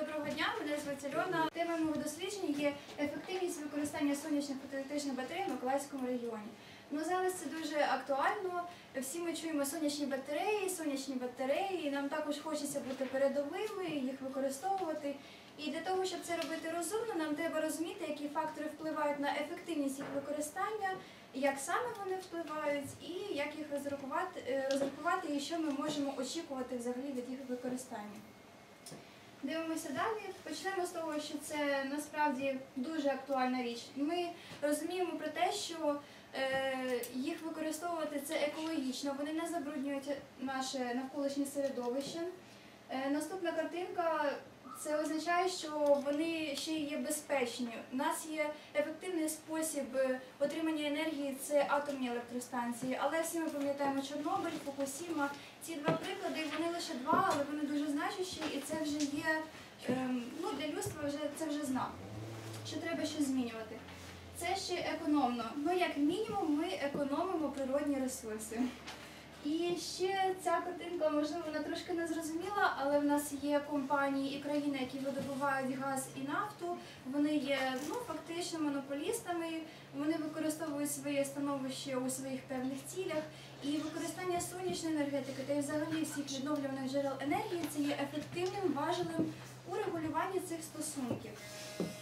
Доброго дня, мене звуть Альона. Тема мого дослідження є ефективність використання сонячних фотоелектричних батарей в Миколаївському регіоні. Ну зараз це дуже актуально. Всі ми чуємо сонячні батареї, сонячні батареї. і Нам також хочеться бути передовими, їх використовувати. І для того, щоб це робити розумно, нам треба розуміти, які фактори впливають на ефективність їх використання, як саме вони впливають, і як їх розрахувати, е, розрахувати, і що ми можемо очікувати взагалі від їх використання. Дивимося далі. Почнемо з того, що це насправді дуже актуальна річ. Ми розуміємо про те, що е, їх використовувати це екологічно, вони не забруднюють наше навколишнє середовище. Е, наступна картинка це означає, що вони ще є безпечні. У нас є ефективний спосіб е, отримання енергії це атомні електростанції. Але всі ми пам'ятаємо Чорнобиль, Фукусіма. Ці два приклади вони лише два, але вони дуже значущі, і це вже є ем, ну, для людства вже це вже знак, що треба щось змінювати. Це ще економно. Ну, як мінімум, ми економимо природні ресурси. І ще ця картинка, можливо, вона трошки не зрозуміла, але в нас є компанії і країни, які видобувають газ і нафту. Вони є ну фактично монополістами. Вони використовують своє становище у своїх певних цілях. І використання сонячної енергетики та й взагалі всіх відновлюваних джерел енергії це є ефективним важелем у регулюванні цих стосунків.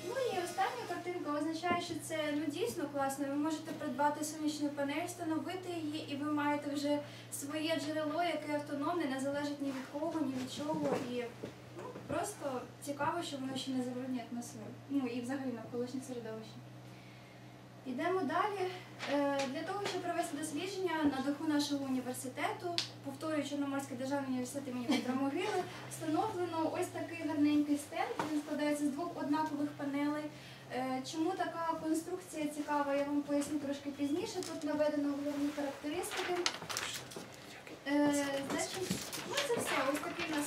Ну і остання картинка означає, що це ну дійсно класно. Ви можете придбати сонячну панель, встановити її, і ви маєте вже своє джерело, яке автономне, не залежить ні від кого, ні від чого. І ну, просто цікаво, що воно ще не забруднює атмосферу. Ну і взагалі навколишнє середовище. Йдемо далі. Е, Для того, щоб провести дослідження на даху нашого університету, повторюю Чорноморський державний університет імені Петра Могили, встановлено ось такий гарненький стенд. Він складається з двох однакових панелей. Е, Чому така конструкція цікава, я вам поясню трошки пізніше. Тут наведено головні характеристики. Е, Значить, ну це все. Ось такий у нас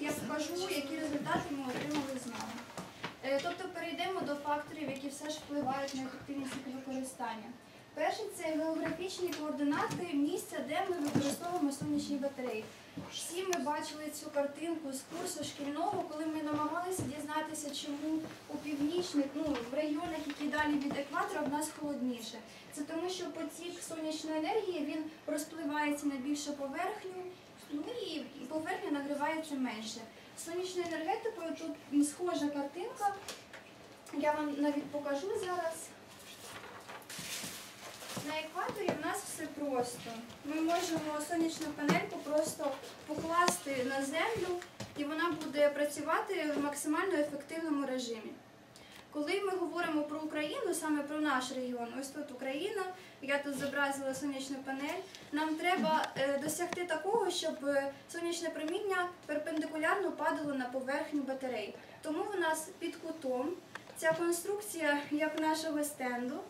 є. Я покажу, які результати ми отримали з нами. Е, Тобто перейдемо до факторів, які все ж впливають на ефективність використання. Перший це географічні координати місця, де ми використовуємо сонячні батареї. Всі ми бачили цю картинку з курсу шкільного, коли ми намагалися дізнатися, чому у північних, ну в регіонах, які далі від екватора, в нас холодніше. Це тому, що потік сонячної енергії він розпливається на більшу поверхню, ну і поверхня нагрівається менше. Сонячною енергетикою тут схожа картинка. Я вам навіть покажу зараз. На екваторі в нас все просто. Ми можемо сонячну панельку просто покласти на землю, і вона буде працювати в максимально ефективному режимі. Коли ми говоримо про Україну, саме про наш регіон, ось тут Україна, я тут зобразила сонячну панель. Нам треба е, досягти такого, щоб сонячне проміння перпендикулярно падало на поверхню батареї. Тому в нас під кутом ця конструкція, як нашого стенду,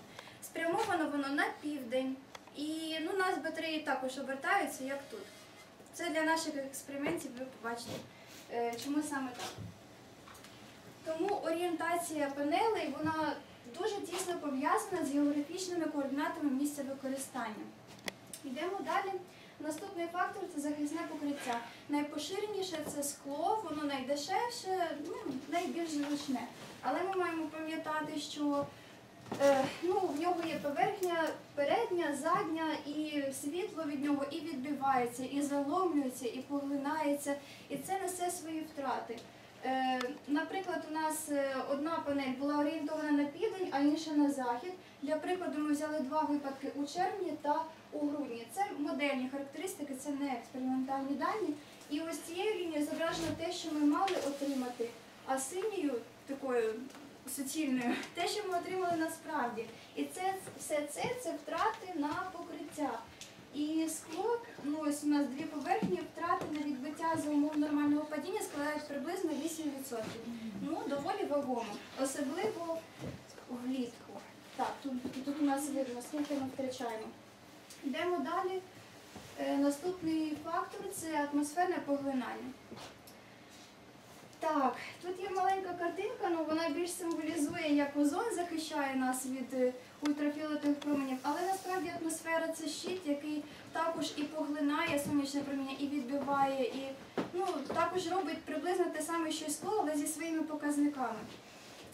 спрямовано воно на південь. І ну, нас батареї також обертаються, як тут. Це для наших експериментів ви побачите, е, чому саме так. Тому орієнтація панелей вона дуже тісно пов'язана з географічними координатами місця використання. Йдемо далі. Наступний фактор це захисне покриття. Найпоширеніше це скло, воно найдешевше, ну, найбільш зручне. Але ми маємо пам'ятати, що ну, в нього є поверхня передня, задня, і світло від нього і відбивається, і заломлюється, і поглинається, і це несе свої втрати. Е, Наприклад, у нас е, одна панель була орієнтована на південь, а інша на захід. Для прикладу, ми взяли два випадки у червні та у грудні. Це модельні характеристики, це не експериментальні дані. І ось цією лінією зображено те, що ми мали отримати, а синьою такою суцільною те, що ми отримали насправді. І це все це це втрати на покриття. І скло, ну ось у нас дві поверхні, втрати на відбиття за умов нормального падіння складають приблизно 8%. Ну, доволі вагомо, особливо влітку. Так, тут, тут у нас видно, скільки ми втрачаємо. Йдемо далі. Е, наступний фактор це атмосферне поглинання. Так, тут є маленька картинка, але вона більш символізує, як озон захищає нас від е, ультрафіолетових променів, але насправді атмосфера це щит, який також і поглинає сонячне проміння, і відбиває, і ну, також робить приблизно те саме, що й скло, але зі своїми показниками.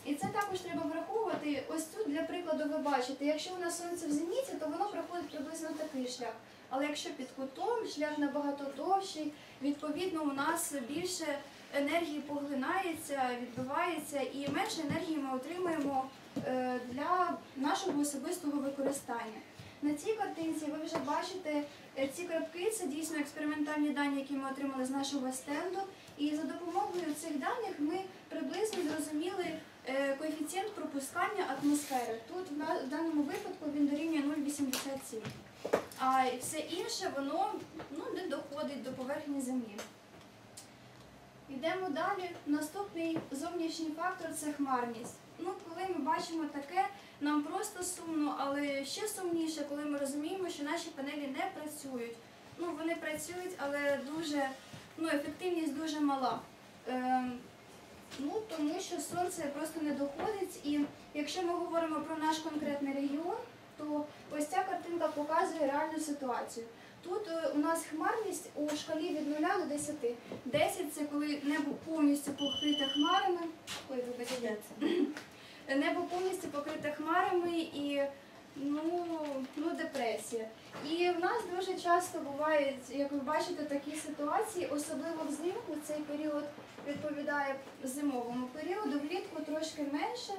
І це також треба враховувати. Ось тут, для прикладу, ви бачите, якщо у нас сонце в зеніті, то воно проходить приблизно такий шлях. Але якщо під кутом шлях набагато довший, відповідно, у нас більше енергії поглинається, відбивається, і менше енергії ми отримуємо е, для нашого особистого використання. На цій картинці ви вже бачите е, ці крапки, це дійсно експериментальні дані, які ми отримали з нашого стенду. І за допомогою цих даних ми приблизно зрозуміли е, коефіцієнт пропускання атмосфери. Тут в даному випадку він дорівнює 0,87. А все інше воно ну, не доходить до поверхні землі. Йдемо далі. Наступний зовнішній фактор це хмарність. Ну, коли ми бачимо таке, нам просто сумно, але ще сумніше, коли ми розуміємо, що наші панелі не працюють. Ну, вони працюють, але дуже ну, ефективність дуже мала. Ем, ну, тому що сонце просто не доходить. І якщо ми говоримо про наш конкретний регіон, то ось ця картинка показує реальну ситуацію. Тут е, у нас хмарність у шкалі від 0 до 10. 10 це коли небо повністю покрите хмарами. Ой, вибачте. Небо повністю покрите хмарами і ну, ну, депресія. І в нас дуже часто бувають, як ви бачите, такі ситуації, особливо взимку. Цей період відповідає зимовому періоду, влітку трошки менше.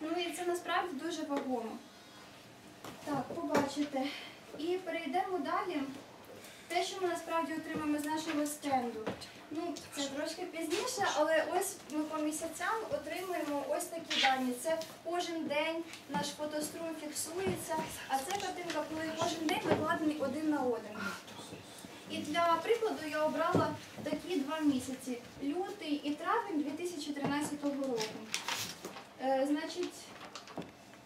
Ну і це насправді дуже вагомо. Так, побачите. І перейдемо далі. Те, що ми насправді отримаємо з нашого стенду. Ну, це трошки пізніше, але ось ми по місяцям отримуємо ось такі дані. Це кожен день наш фотострум фіксується, а це картинка, коли кожен день викладений один на один. І для прикладу я обрала такі два місяці лютий і травень 2013 року. Е, значить,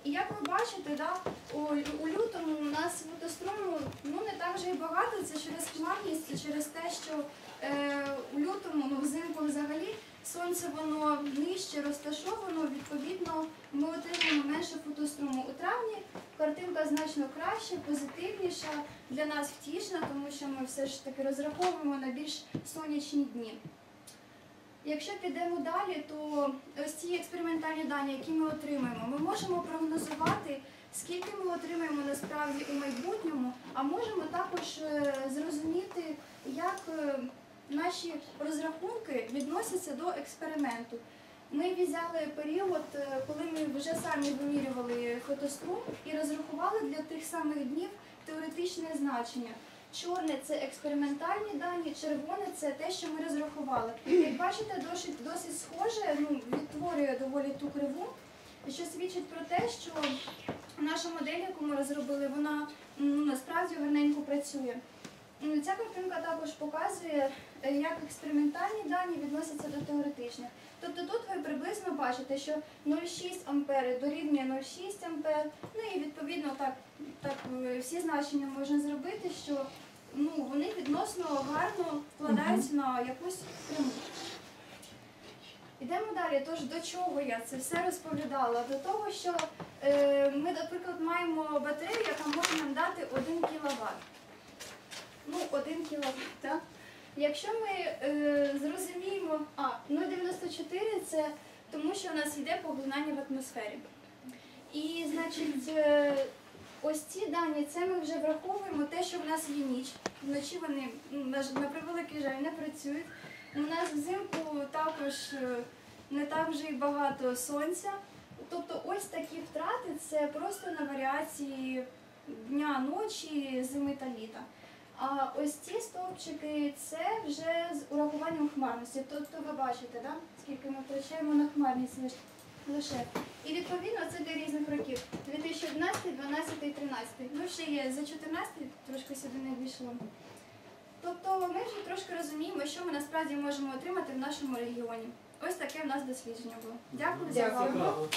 і як ви бачите, да, у, у лютому у нас фотоструму ну, не так вже і багато, це через хмарність, через те, що е, у лютому, ну взимку взагалі, сонце воно нижче розташовано, відповідно, ми отримуємо менше фотоструму. У травні картинка значно краще, позитивніша, для нас втішна, тому що ми все ж таки розраховуємо на більш сонячні дні. Якщо підемо далі, то ось ці експериментальні дані, які ми отримаємо, ми можемо прогнозувати, скільки ми отримаємо насправді у майбутньому, а можемо також е, зрозуміти, як е, наші розрахунки відносяться до експерименту. Ми взяли період, е, коли ми вже самі вимірювали фотострум і розрахували для тих самих днів теоретичне значення. Чорне це експериментальні дані, червоне це те, що ми розрахували. Як бачите, досить, досить схоже, ну, відтворює доволі ту криву, що свідчить про те, що наша модель, яку ми розробили, вона ну, насправді гарненько працює. Ця картинка також показує, е, як експериментальні дані відносяться до теоретичних. Тобто тут ви приблизно бачите, що 0,6 ампери дорівнює 0,6 ампер, ну і відповідно так, так е, всі значення можна зробити, що ну, вони відносно гарно вкладаються на якусь пряму. Йдемо далі. Тож до чого я це все розповідала? До того, що е, ми, наприклад, маємо батарею, яка може нам дати 1 кВт. Ну, 1 кВт, так? Якщо ми е, зрозуміємо, а 0,94 це тому, що у нас йде поглинання в атмосфері. І, значить, е, ось ці дані, це ми вже враховуємо те, що в нас є ніч. Вночі вони, на, превеликий жаль, не працюють. У нас взимку також е, не так вже й багато сонця. Тобто ось такі втрати це просто на варіації дня, ночі, зими та літа. А ось ці стовпчики це вже з урахуванням хмарності. Тобто ви бачите, скільки ми втрачаємо на хмарність лише. І відповідно це для різних років. 2011, 12, 13. Ну ще є за 14, трошки сюди не війшло. Тобто ми вже трошки розуміємо, що ми насправді можемо отримати в нашому регіоні. Ось таке в нас дослідження було. Дякую за увагу.